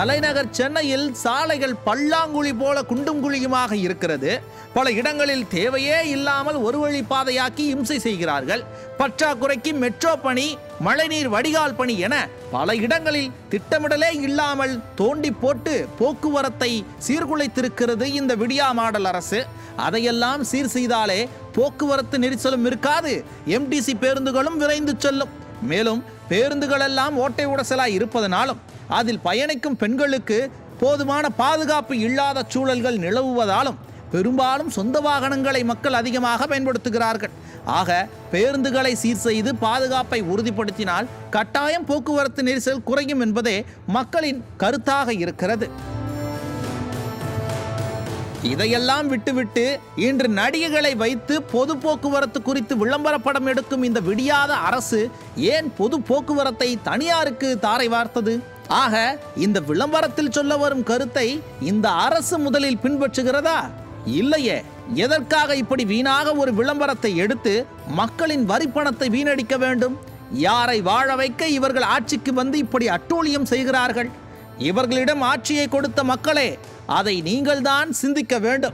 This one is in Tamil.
தலைநகர் சென்னையில் சாலைகள் பல்லாங்குழி போல குண்டும் குழியுமாக இருக்கிறது. பல இடங்களில் தேவையே இல்லாமல் ஒரு வழி பாதையாக்கி இம்சை செய்கிறார்கள். பற்றாக்குறைக்கு மெட்ரோ பணி மழைநீர் வடிகால் பணி என பல இடங்களில் திட்டமிடலே இல்லாமல் தோண்டி போட்டு போக்குவரத்தை சீர்குலைத்திருக்கிறது இந்த விடியா மாடல் அரசு. அதையெல்லாம் சீர் செய்தாலே போக்குவரத்து நெரிசலும் இருக்காது. எம்டிசி பேருந்துகளும் விரைந்து செல்லும். மேலும் பேருந்துகள் எல்லாம் ஓட்டை உடசலாய் இருப்பதனாலும் அதில் பயணிக்கும் பெண்களுக்கு போதுமான பாதுகாப்பு இல்லாத சூழல்கள் நிலவுவதாலும் பெரும்பாலும் சொந்த வாகனங்களை மக்கள் அதிகமாக பயன்படுத்துகிறார்கள். ஆக பேருந்துகளை சீர் செய்து பாதுகாப்பை உறுதிப்படுத்தினால் கட்டாயம் போக்குவரத்து நெரிசல் குறையும் என்பதே மக்களின் கருத்தாக இருக்கிறது. இதையெல்லாம் விட்டுவிட்டு இன்று நடிகைகளை வைத்து பொது போக்குவரத்து குறித்து விளம்பர படம் எடுக்கும் இந்த விடியாத அரசு ஏன் பொது போக்குவரத்தை தனியாருக்கு தாரை வார்த்தது? ஆக இந்த விளம்பரத்தில் சொல்ல வரும் கருத்தை இந்த அரசு முதலில் பின்பற்றுகிறதா? இல்லையே. எதற்காக இப்படி வீணாக ஒரு விளம்பரத்தை எடுத்து மக்களின் வரிப்பணத்தை வீணடிக்க வேண்டும்? யாரை வாழ வைக்க இவர்கள் ஆட்சிக்கு வந்து இப்படி அட்டூழியம் செய்கிறார்கள்? இவர்களிடம் ஆட்சியை கொடுத்த மக்களே அதை நீங்கள்தான் சிந்திக்க வேண்டும்.